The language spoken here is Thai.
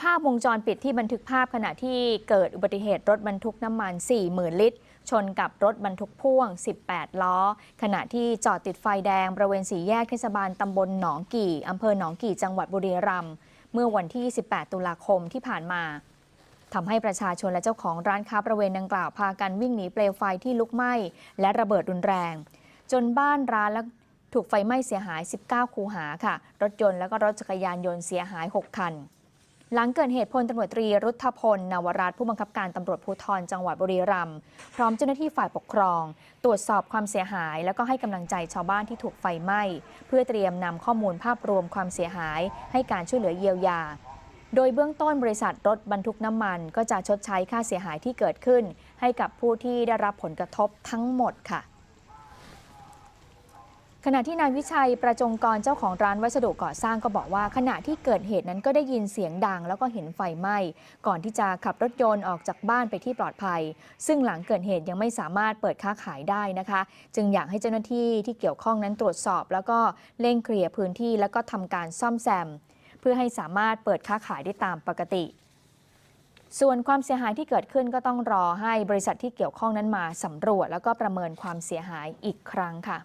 ภาพวงจรปิดที่บันทึกภาพขณะที่เกิดอุบัติเหตุรถบรรทุกน้ำมัน 40,000 ลิตร ชนกับรถบรรทุกพ่วง 18 ล้อ ขณะที่จอดติดไฟแดงบริเวณสี่แยกเทศบาลตำบลหนองกี่อำเภอหนองกี่จังหวัดบุรีรัมย์เมื่อวันที่ 18 ตุลาคมที่ผ่านมาทำให้ประชาชนและเจ้าของร้านค้าบริเวณดังกล่าวพากันวิ่งหนีเปลวไฟที่ลุกไหม้และระเบิดรุนแรง จนบ้านร้านและถูกไฟไหม้เสียหาย 19 คูหาค่ะ รถยนต์และก็รถจักรยานยนต์เสียหาย 6 คัน หลังเกิดเหตุพลตำรวจตรีรุทธพล นวรัตผู้บังคับการตำรวจภูธรจังหวัดบุรีรัมย์พร้อมเจ้าหน้าที่ฝ่ายปกครอง ตรวจสอบความเสียหาย แล้วก็ให้กำลังใจชาวบ้านที่ถูกไฟไหม้ เพื่อเตรียมนำข้อมูลภาพรวมความเสียหาย ให้การช่วยเหลือเยียวยา โดยเบื้องต้นบริษัทรถบรรทุกน้ำมัน ก็จะชดใช้ค่าเสียหายที่เกิดขึ้น ให้กับผู้ที่ได้รับผลกระทบทั้งหมดค่ะ ขณะที่นายวิชัยประจงกรเจ้าของร้านวัสดุก่อสร้างก็บอกว่า ขณะที่เกิดเหตุนั้นก็ได้ยินเสียงดังแล้วก็เห็นไฟไหม้ ก่อนที่จะขับรถยนต์ออกจากบ้านไปที่ปลอดภัย ซึ่งหลังเกิดเหตุยังไม่สามารถเปิดค้าขายได้นะคะ จึงอยากให้เจ้าหน้าที่ที่เกี่ยวข้องนั้นตรวจสอบ แล้วก็เร่งเคลียร์พื้นที่แล้วก็ทำการซ่อมแซม เพื่อให้สามารถเปิดค้าขายได้ตามปกติส่วนความเสียหายที่เกิดขึ้นก็ต้องรอให้บริษัทที่เกี่ยวข้องนั้นมาสำรวจ แล้วก็ประเมินความเสียหายอีกครั้งค่ะ